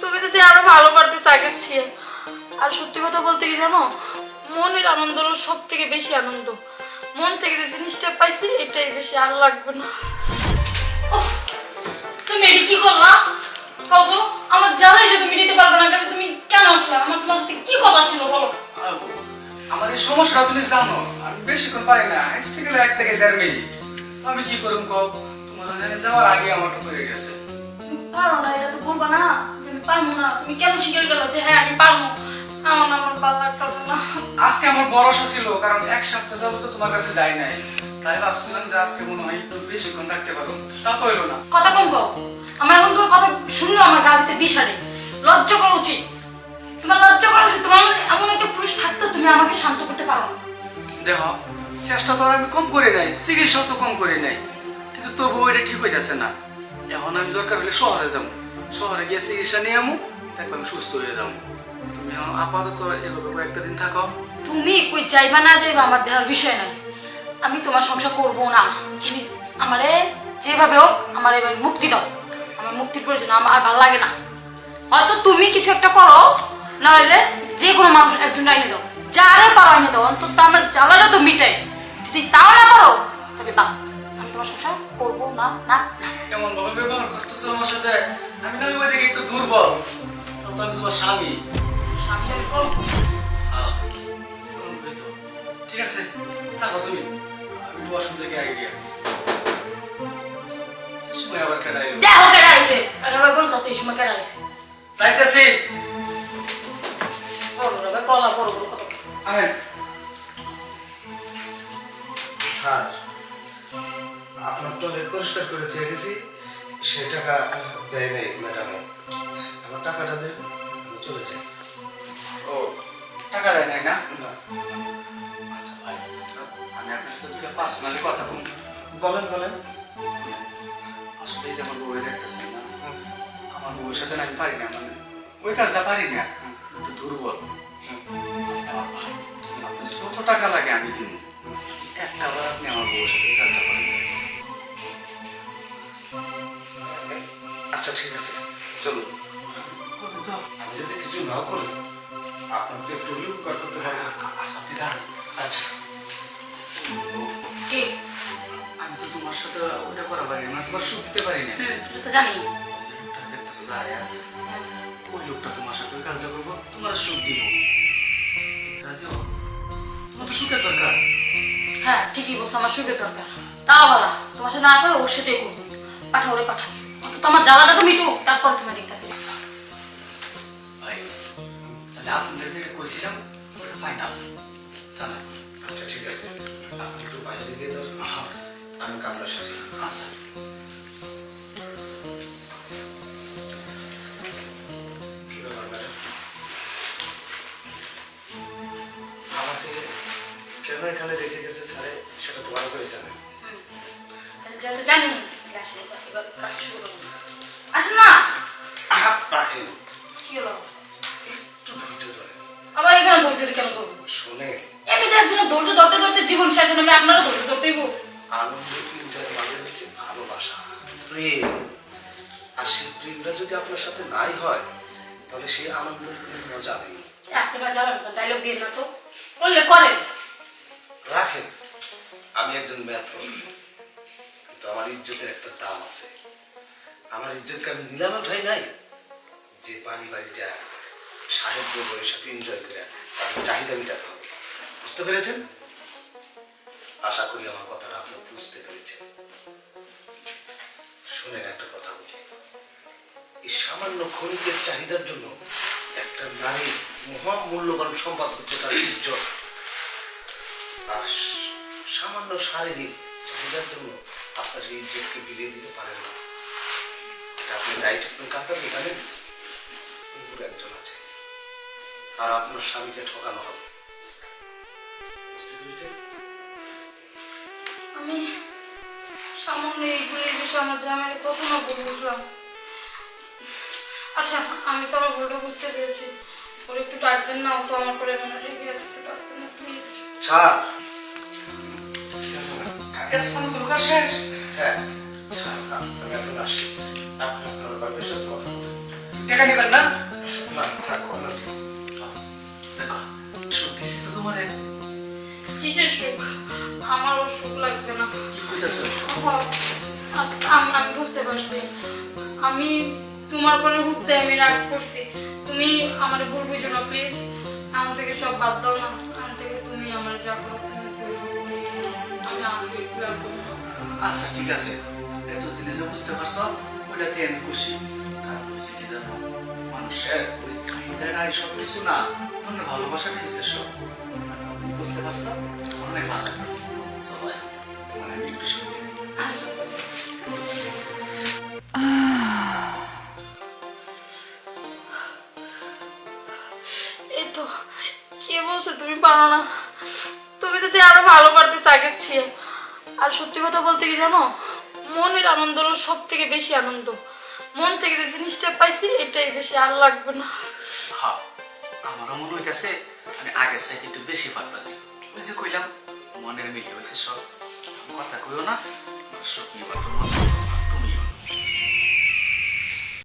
তুমি যদি আরও ভালো পারতে আর সত্যি কথা বলতে কি জানো? মনের আনন্দ হলো সব থেকে বেশি আনন্দ। মন থেকে যে জিনিসটা পাইছি, এটাই বেশি আর লাগবে না। তুমি কি করলা? আমার জানাই যে তুমি পারবে না তুমি কেন আসলে? আমার তোমার সাথে কি কথা ছিল, বলো? আমার এই সমস্যাটা তুমি জানো আমি বেশিক্ষণ পারি না, হাসতে গেলে এক থেকে দেড় মিনিট। আমি কি করুম কব তোমার যাওয়ার আগে আমার তো হয়ে গেছে। পারো না এটা তো বলবা না যে আমি পারব না। তুমি কেন শিখে গেলো যে হ্যাঁ আমি পারব আমার আমার ভালো লাগতেছে না। আজকে আমার ভরসা ছিল কারণ এক সপ্তাহ তোমার কাছে যাই নাই। তাই ভাবছিলাম যে আজকে মনে হয় একটু বেশিক্ষণ থাকতে পারো। তা তো হইল না। কথা কম কও। আমার এখন তোমার কথা শুনলো আমার গাড়িতে বিষারে লজ্জা করা উচিত। তোমার লজ্জা করা উচিত। তোমার এমন একটা পুরুষ থাকতে তুমি আমাকে শান্ত করতে পারো না। দেখো চেষ্টা তো আর আমি কম করি নাই চিকিৎসাও তো কম করি নাই। কিন্তু তবুও এটা ঠিক হইতেছে না। এখন আমি দরকার হলে শহরে যাব। শহরে গিয়ে চিকিৎসা নিয়ে আমু দেখব আমি সুস্থ হয়ে যাব। তুমি এখন আপাতত এভাবে কয়েকটা দিন থাকো। তুমি কই যাইবা না যাইবা আমার দেহার বিষয় নাই। আমি তোমার সংসার করব না। আমারে যেভাবে হোক আমার এবার মুক্তি দাও। আমার মুক্তির প্রয়োজন আমার আর ভালো লাগে না। হয়তো তুমি কিছু একটা করো নাহলে যে কোনো মানুষ একজন আইনে দাও। যারে পারো আইনে দাও অন্তত আমার জ্বালাটা তো মিটাই। যদি তাও না পারো তাহলে বাদ আমি তোমার সংসার করব না না না। এমন ভাবে সাথে আমি না ওই দিকে একটু দুর্বল। তো তো আমি তোমার স্বামী। স্বামী আমি তো। ঠিক আছে থাকো তুমি। আমি তোমার শুনতে থেকে আগে গিয়ে সময় আবার কেটাইলো দেখো কেডা আইছে। একেবারে বলতেছে সময় আইছে। চাইতেছি বড় রবে কলা বড় বড় কত? আহেন স্যার আপনার টয়লেট পরিষ্কার করে দিয়ে গেছি। সে টাকা দেয় নাই ম্যাডাম আমার টাকাটা দেন আমি চলে যাই। ও টাকা দেয় নাই না? আচ্ছা ভাই আমি আপনার সাথে দুটো পার্সোনালি কথা বলব। বলেন বলেন। আসলে যে আমার বউয়ের দেখতেছেন না আমার বউয়ের সাথে আমি পারি না মানে ওই কাজটা পারি না। একটু দুর্বল। যত টাকা লাগে আমি দিন একটা বার আপনি আমার বউয়ের সাথে কাজটা আচ্ছা ঠিক আছে। চলুন। আমি যদি কিছু না করি আপনার তো একটু হলেও উপকার করতে পারব আচ্ছা আচ্ছা। কি? আমি তো তোমার সাথে ওটা করা পারি না তোমার সুখ দিতে পারি না। এটা তো জানি। ওই যে লোকটা দেখতেছো দাঁড়ায় আছে। ওই লোকটা তোমার সাথে ওই কাজটা করব তোমার সুখ দিব? তোমার তো সুখের দরকার। হ্যাঁ ঠিকই বলছো আমার সুখের দরকার। তাও বলা তোমার সাথে না করে ওর সাথেই করব। পাঠাও রে পাঠাও। আমার জ্বালাটা তো মিটুক তারপর তুমি দেখতেছি। ভাই তাহলে আপনাদের যেটা কইছিলাম ওটা ফাইনাল জানেন আচ্ছা ঠিক আছে। আপনি একটু বাইরে গিয়ে ধরুন। আমি সারি। আচ্ছা। এখানে রেখে গেছে স্যারে সেটা তো ভালো করে যেহেতু জানি আনন্দ আর সেই প্রেমটা যদি আপনার সাথে নাই হয় তাহলে সেই আনন্দের কোনো মজা নেই আপনারা যাবেন ডায়লগ দিয়ে না তো করলে করেন রাখেন আমি একজন ব্যর্থ কিন্তু আমার ইজ্জতের একটা দাম আছে। আমার ইজ্জতকে আমি নিলামে উঠাই নাই। যে পানি বাড়ি যা সাহেব বউয়ের সাথে এনজয় করে তাদের চাহিদা মেটাতে হবে। বুঝতে পেরেছেন? আশা করি আমার কথাটা আপনি বুঝতে পেরেছেন। শুনেন একটা কথা বলি। এই সামান্য ক্ষণিকের চাহিদার জন্য একটা নারীর মহামূল্যবান সম্পদ হচ্ছে তার ইজ্জত। আর সামান্য শারীরিক চাহিদার জন্য আপনার এই ইজ্জতকে বিলিয়ে দিতে পারেন না। এটা আপনি দায়িত্ব আপনি কার কাছে জানেন? এগুলো একজন আছে। আর আপনার স্বামীকে ঠকানো হবে। বুঝতে পেরেছেন? আমি সামান্য এইগুলির বিষয়ে আমার জামাইকে কত না ভুল বুঝলাম আচ্ছা আমি তো আমার ভুলটা বুঝতে পেরেছি। ওর একটু ডাকবেন না ও তো আমার পরে মনে রেগে আছে একটু ডাকবেন না প্লিজ ছাড় এত শেষ? হ্যাঁ। আমি এখন আসি। আপনার বাপের সাথে কথা টাকা নেবেন না? না থাকো না দেখো তো তোমারে। কিসের সুখ? আমারও সুখ লাগবে না। কি কইতাছো? আ- আমি বুঝতে পারছি। আমি তোমার পরে হুতে আমি রাগ করছি। তুমি আমার ভুল বুঝো না প্লিজ। আমার থেকে সব বাদ দাও না। আমার থেকে তুমি আমার যা করো আমি আচ্ছা ঠিক আছে। এতদিনে যে বুঝতে পারছ ওটাতে আমি খুশি। হয়েছে কি জানো? মানুষের ওই চাহিদাটা সব কিছু না। তোমার ভালোবাসাটাই বিশেষ বুঝতে পারছ? অনেক ভালো লাগছে চলো আর সত্যি কথা বলতে কি জানো? মনের আনন্দ সব থেকে বেশি আনন্দ। মন থেকে যে জিনিসটা পাইছি, এটাই বেশি আর লাগবে না। হ্যাঁ আমারও মনে হইতেছে আমি আগের সাইড একটু বেশি ভালোবাসি ওই যে কইলাম, মনের মিলে হয়েছে সব। কথা কইও না নিয়ে কথা